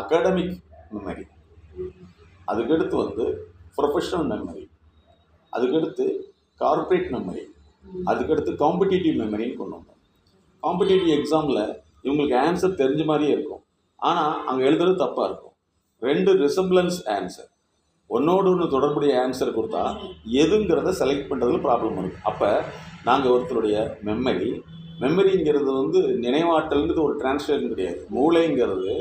Academic memory அதுக்கடுத்து வந்து professional memory அதுக்கடுத்து கார்ப்பரேட் மெமரி அதுக்கடுத்து காம்படிட்டிவ் மெமரின்னு கொண்டு வந்தோம். காம்படிட்டிவ் எக்ஸாமில் இவங்களுக்கு ஆன்சர் தெரிஞ்ச மாதிரியே இருக்கும். ஆனால் அங்கே எழுதுறது தப்பாக இருக்கும். ரெண்டு ரிசம்பிளன்ஸ் ஆன்சர் ஒன்னோடு ஒன்று தொடர்புடைய ஆன்சர் கொடுத்தா எதுங்கிறத செலக்ட் பண்ணுறதுல ப்ராப்ளம் இருக்குது அப்போ நாங்கள் ஒருத்தருடைய மெமரி மெமரிங்கிறது வந்து நினைவாற்றல்ங்கிறது ஒரு டிரான்ஸ்லேஷன் கிடையாது. மூளைங்கிறது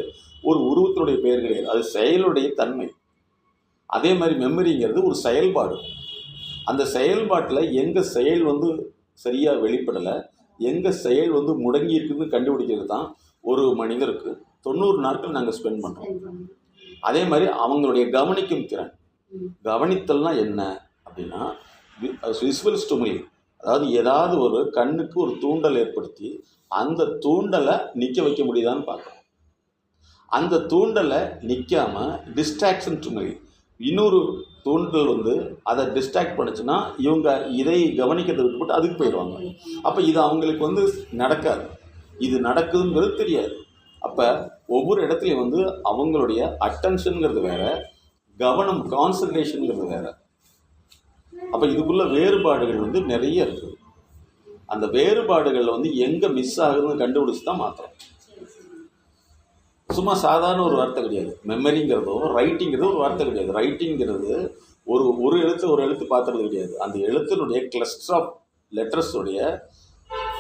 ஒரு உருவத்தினுடைய பெயர் கிடையாது. அது செயலுடைய தன்மை. அதே மாதிரி மெமரிங்கிறது ஒரு செயல்பாடு. அந்த செயல்பாட்டில் எங்கள் செயல் வந்து சரியாக வெளிப்படலை எங்கள் செயல் வந்து முடங்கி இருக்குதுன்னு கண்டுபிடிக்கிறது தான் ஒரு மனிதருக்கு தொண்ணூறு நாட்கள் நாங்கள் ஸ்பெண்ட் பண்ணுறோம் அதே மாதிரி அவங்களுடைய கவனிக்கும் திறன். கவனித்தல்னா என்ன? அப்படின்னா விசுவல் ஸ்டுமுலி அதாவது ஏதாவது ஒரு கண்ணுக்கு ஒரு தூண்டல் ஏற்படுத்தி அந்த தூண்டலை நிற்க வைக்க முடியுதான்னு பார்க்கணும் அந்த தூண்டலை நிற்காம டிஸ்ட்ராக்ஷன் ஸ்டுமுலி இன்னொரு தூண்டல் வந்து அதை டிஸ்ட்ராக்ட் பண்ணுச்சுன்னா இவங்க இதை கவனிக்கிறதை விட்டுவிட்டு அதுக்கு போயிடுவாங்க. அப்போ இது அவங்களுக்கு வந்து நடக்காது. இது நடக்குதுங்கிறது தெரியாது. அப்போ ஒவ்வொரு இடத்துலையும் வந்து அவங்களுடைய அட்டென்ஷனுங்கிறது வேற கவனம் கான்சன்ட்ரேஷனுங்கிறது வேறு. அப்போ இதுக்குள்ளே வேறுபாடுகள் வந்து நிறைய இருக்குது அந்த வேறுபாடுகளில் வந்து எங்கே மிஸ் ஆகுதுன்னு கண்டுபிடிச்சி தான் மாத்திரம் சும்மா சாதாரண ஒரு வார்த்தை கிடையாது. மெமரிங்கிறதோ ரைட்டிங்கிறதோ ஒரு வார்த்தை கிடையாது. ரைட்டிங்கிறது ஒரு ஒரு எழுத்து ஒரு எழுத்து பார்த்துறது கிடையாது. அந்த எழுத்தினுடைய கிளஸ்டர் ஆஃப் லெட்டர்ஸுடைய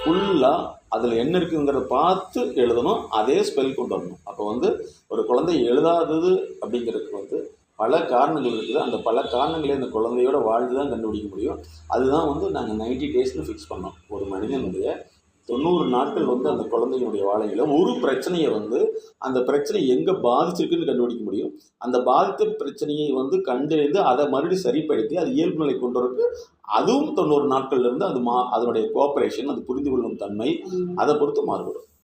ஃபுல்லாக அதில் என்ன இருக்குங்கிறத பார்த்து எழுதணும் அதே ஸ்பெல் கொண்டு வரணும். அப்போ வந்து ஒரு குழந்தை எழுதாதது அப்படிங்கிறதுக்கு வந்து பல காரணங்கள் இருக்குது. அந்த பல காரணங்களை அந்த குழந்தையோட வாழ்ந்து தான் கண்டுபிடிக்க முடியும். அதுதான் வந்து நாங்கள் நைன்டி டேஸ்னு ஃபிக்ஸ் பண்ணோம். ஒரு மனிதனுடைய தொண்ணூறு நாட்கள் வந்து அந்த குழந்தையினுடைய வாழ்க்கையில் ஒரு பிரச்சனையை வந்து அந்த பிரச்சனை எங்கே பாதிச்சிருக்குன்னு கண்டுபிடிக்க முடியும். அந்த பாதித்த பிரச்சனையை வந்து கண்டறிந்து அதை மறுபடியும் சரிப்படுத்தி அது இயல்பு நிலை கொண்டு வரக்கு அதுவும் தொண்ணூறு நாட்கள்ல இருந்து அது மா அதனுடைய கோஆப்ரேஷன் அது புரிந்து கொள்ளும் தன்மை அதை பொறுத்து மாறுபடும்.